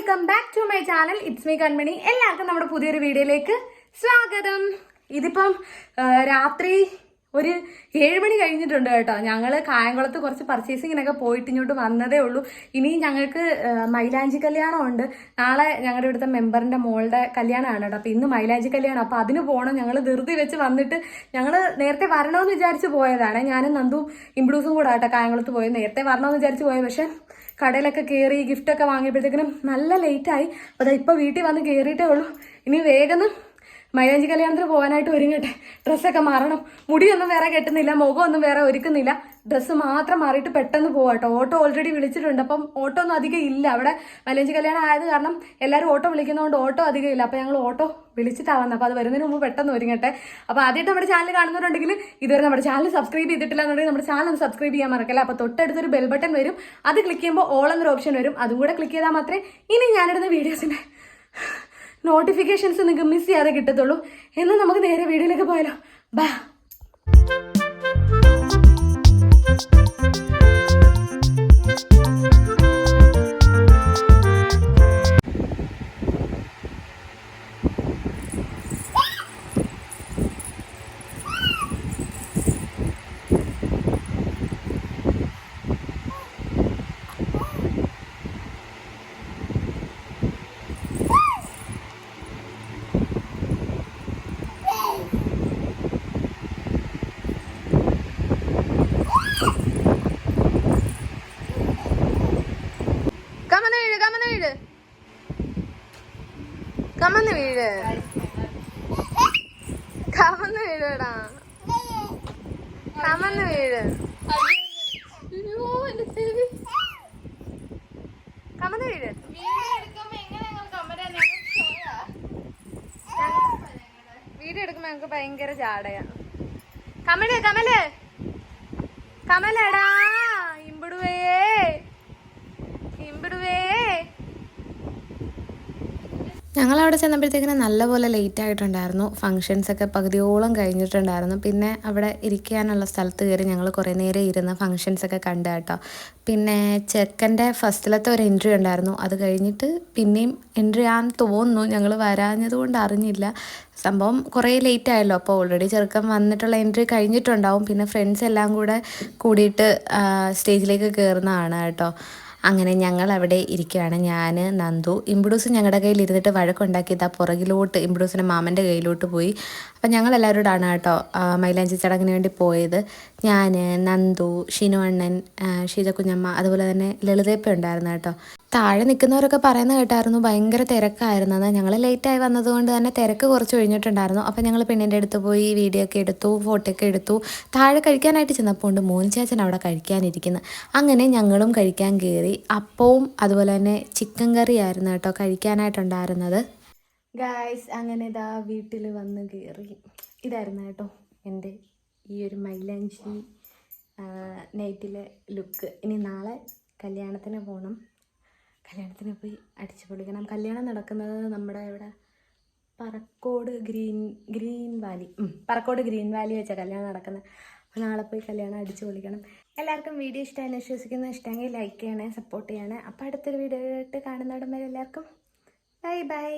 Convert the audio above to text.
Welcome back to my channel. It's me Kanmani. എല്ലാവർക്കും നമ്മുടെ പുതിയൊരു വീഡിയോയിലേക്ക് സ്വാഗതം. ഇതിപ്പം രാത്രി ഒരു ഏഴുമണി കഴിഞ്ഞിട്ടുണ്ട് കേട്ടോ. ഞങ്ങൾ കായംകുളത്ത് കുറച്ച് പർച്ചേസിങ്ങിനൊക്കെ പോയിട്ട് ഇങ്ങോട്ട് വന്നതേ ഉള്ളൂ. ഇനി ഞങ്ങൾക്ക് മൈലാഞ്ചി കല്യാണമുണ്ട്. നാളെ ഞങ്ങളുടെ ഇവിടുത്തെ മെമ്പറിന്റെ മോളുടെ കല്യാണമാണ് കേട്ടോ. അപ്പോൾ ഇന്ന് മൈലാഞ്ചി കല്യാണം. അപ്പോൾ അതിന് പോകണം ഞങ്ങൾ ധൃതി വെച്ച് വന്നിട്ട് ഞങ്ങൾ നേരത്തെ വരണമെന്ന് വിചാരിച്ച് പോയതാണ്. ഞാനും നന്ദും ഇംബ്ലൂസും കൂടെ കേട്ടോ കായംകുളത്ത് പോയത്. നേരത്തെ വരണമെന്ന് വിചാരിച്ച് പോയത്. പക്ഷേ കടയിലൊക്കെ കയറി ഗിഫ്റ്റൊക്കെ വാങ്ങിയപ്പോഴത്തേക്കിനും നല്ല ലേറ്റായി. അപ്പോൾ അതാ ഇപ്പോൾ വീട്ടിൽ വന്ന് കയറിയിട്ടേ ഉള്ളൂ. ഇനി വേഗം മൈലാഞ്ചി കല്യാണത്തിന് പോകാനായിട്ട് ഒരുങ്ങട്ടെ. ഡ്രസ്സൊക്കെ മാറണം. മുടിയൊന്നും വേറെ കെട്ടുന്നില്ല മുഖമൊന്നും വേറെ ഒരുക്കുന്നില്ല. ഡ്രസ്സ് മാത്രം മാറിയിട്ട് പെട്ടെന്ന് പോവാട്ടോ ഓട്ടോ ഓൾറെഡി വിളിച്ചിട്ടുണ്ട്. അപ്പം ഓട്ടോ ഒന്നും അധികം ഇല്ല. അവിടെ വലിയ കല്യാണം ആയത് കാരണം എല്ലാവരും ഓട്ടോ വിളിക്കുന്നതുകൊണ്ട് ഓട്ടോ അധികം ഇല്ല. അപ്പോൾ ഞങ്ങൾ ഓട്ടോ വിളിച്ചിട്ടാണ്. വന്നത് അപ്പോൾ അത് വരുന്നതിന് മുമ്പ് പെട്ടെന്ന് ഒരുങ്ങട്ടെ. അപ്പോൾ ആദ്യമായിട്ട് നമ്മുടെ ചാനൽ കാണുന്നവരുണ്ടെങ്കിൽ ഇതുവരെ നമ്മുടെ ചാനൽ സബ്സ്ക്രൈബ് ചെയ്തിട്ടില്ല എന്നുണ്ടെങ്കിൽ നമ്മുടെ ചാനൽ സബ്സ്ക്രൈബ് ചെയ്യാൻ മറക്കില്ല? അപ്പോൾ തൊട്ടടുത്തൊരു ബെൽ ബട്ടൺ വരും. അത് ക്ലിക്ക് ചെയ്യുമ്പോൾ ഓൾ എന്നൊരു ഓപ്ഷൻ വരും. അതും കൂടെ ക്ലിക്ക് ചെയ്താൽ മാത്രമേ ഇനി ഞാനിടുന്ന വീഡിയോസിന്റെ നോട്ടിഫിക്കേഷൻസ് നിങ്ങൾക്ക് മിസ് ചെയ്യാതെ കിട്ടത്തുള്ളൂ. എന്നാൽ നമുക്ക് നേരെ വീഡിയോയിലേക്ക് പോയാലോ. ബാ വീട്. കമന്ന് വീട്. കമന്ന് വീട് കമന്ന് വീടടാ. കമന്ന് വീട്. കമന്ന് വീട്. വീഡിയോ എടുക്കുമ്പോ ഞങ്ങക്ക് ഭയങ്കര ചാടയാ കമൽ കമൽ. കമലടാ ഇമ്പിടുവേ. ഇമ്പിടുവേ. ഞങ്ങൾ അവിടെ ചെന്നപ്പോഴത്തേക്കിന് നല്ലപോലെ ലേറ്റ് ആയിട്ടുണ്ടായിരുന്നു. ഫങ്ഷൻസ് ഒക്കെ പകുതിയോളം കഴിഞ്ഞിട്ടുണ്ടായിരുന്നു. പിന്നെ അവിടെ ഇരിക്കാനുള്ള സ്ഥലത്ത് കയറി ഞങ്ങൾ കുറേ നേരം ഇരുന്ന് ഫങ്ഷൻസ് ഒക്കെ കണ്ടു കേട്ടോ. പിന്നെ ചെക്കന്റെ ഫസ്റ്റിലത്തെ ഒരു എൻട്രി ഉണ്ടായിരുന്നു. അത് കഴിഞ്ഞിട്ട് പിന്നെയും എൻട്രി ആണെന്ന് തോന്നുന്നു. ഞങ്ങൾ വരാഞ്ഞത് കൊണ്ട് അറിഞ്ഞില്ല. സംഭവം കുറേ ലേറ്റ് ആയല്ലോ. അപ്പോൾ ഓൾറെഡി ചെറുക്കൻ വന്നിട്ടുള്ള എൻട്രി കഴിഞ്ഞിട്ടുണ്ടാവും. പിന്നെ ഫ്രണ്ട്സ് എല്ലാം കൂടെ കൂടിയിട്ട് സ്റ്റേജിലേക്ക് കയറുന്നതാണ് കേട്ടോ. അങ്ങനെ ഞങ്ങൾ അവിടെ ഇരിക്കുകയാണ്. ഞാൻ നന്ദു ഇമ്പിഡൂസ് ഞങ്ങളുടെ കയ്യിൽ ഇരുന്നിട്ട് വഴക്കുണ്ടാക്കിയത്. ആ പുറകിലോട്ട് ഇമ്പിഡൂസിന്റെ മാമന്റെ കയ്യിലോട്ട് പോയി. അപ്പം ഞങ്ങൾ എല്ലാവരോടാണ് കേട്ടോ മൈലാഞ്ചി ചടങ്ങിന് വേണ്ടി പോയത്. ഞാൻ നന്ദു ഷിനു അണ്ണൻ ഷീജ കുഞ്ഞമ്മ അതുപോലെ തന്നെ ലളിതയപ്പ ഉണ്ടായിരുന്നു കേട്ടോ. താഴെ നിൽക്കുന്നവരൊക്കെ പറയുന്നത് കേട്ടായിരുന്നു ഭയങ്കര തിരക്കായിരുന്നത് ഞങ്ങൾ ലേറ്റായി വന്നതുകൊണ്ട് തന്നെ തിരക്ക് കുറച്ച് ഒഴിഞ്ഞിട്ടുണ്ടായിരുന്നു. അപ്പം ഞങ്ങൾ പെണ്ണിന്റെ അടുത്ത് പോയി വീഡിയോ ഒക്കെ എടുത്തു ഫോട്ടോ ഒക്കെ എടുത്തു. താഴെ കഴിക്കാനായിട്ട് ചെന്നപ്പോൾ ഉണ്ട് മോൻ ചേച്ചൻ അവിടെ കഴിക്കാനിരിക്കുന്നത് അങ്ങനെ ഞങ്ങളും കഴിക്കാൻ കയറി അപ്പവും അതുപോലെ തന്നെ ചിക്കൻ കറി ആയിരുന്നു കേട്ടോ കഴിക്കാനായിട്ടുണ്ടായിരുന്നത്. ഗായ്സ് അങ്ങനെ ഇതാ വീട്ടിൽ വന്ന് കയറി ഇതായിരുന്നു കേട്ടോ എന്റെ ഈ ഒരു മൈലാഞ്ചി നൈറ്റിലെ ലുക്ക്. ഇനി നാളെ കല്യാണത്തിന് പോകണം കല്യാണത്തിന് പോയി അടിച്ചു പൊളിക്കണം. കല്യാണം നടക്കുന്നത് നമ്മുടെ ഇവിടെ Parakode green green valley. Parakode green valley വെച്ചാൽ കല്യാണം നടക്കുന്നത്. അപ്പോൾ നാളെ പോയി കല്യാണം അടിച്ചു പൊളിക്കണം. എല്ലാവർക്കും വീഡിയോ ഇഷ്ടമായി വിശ്വസിക്കുന്ന. ഇഷ്ടമെങ്കിൽ ലൈക്ക് ചെയ്യണേ സപ്പോർട്ട് ചെയ്യണേ. അപ്പോൾ അടുത്തൊരു വീഡിയോ ആയിട്ട് കാണുന്നിടം വരെ എല്ലാവർക്കും ബൈ ബൈ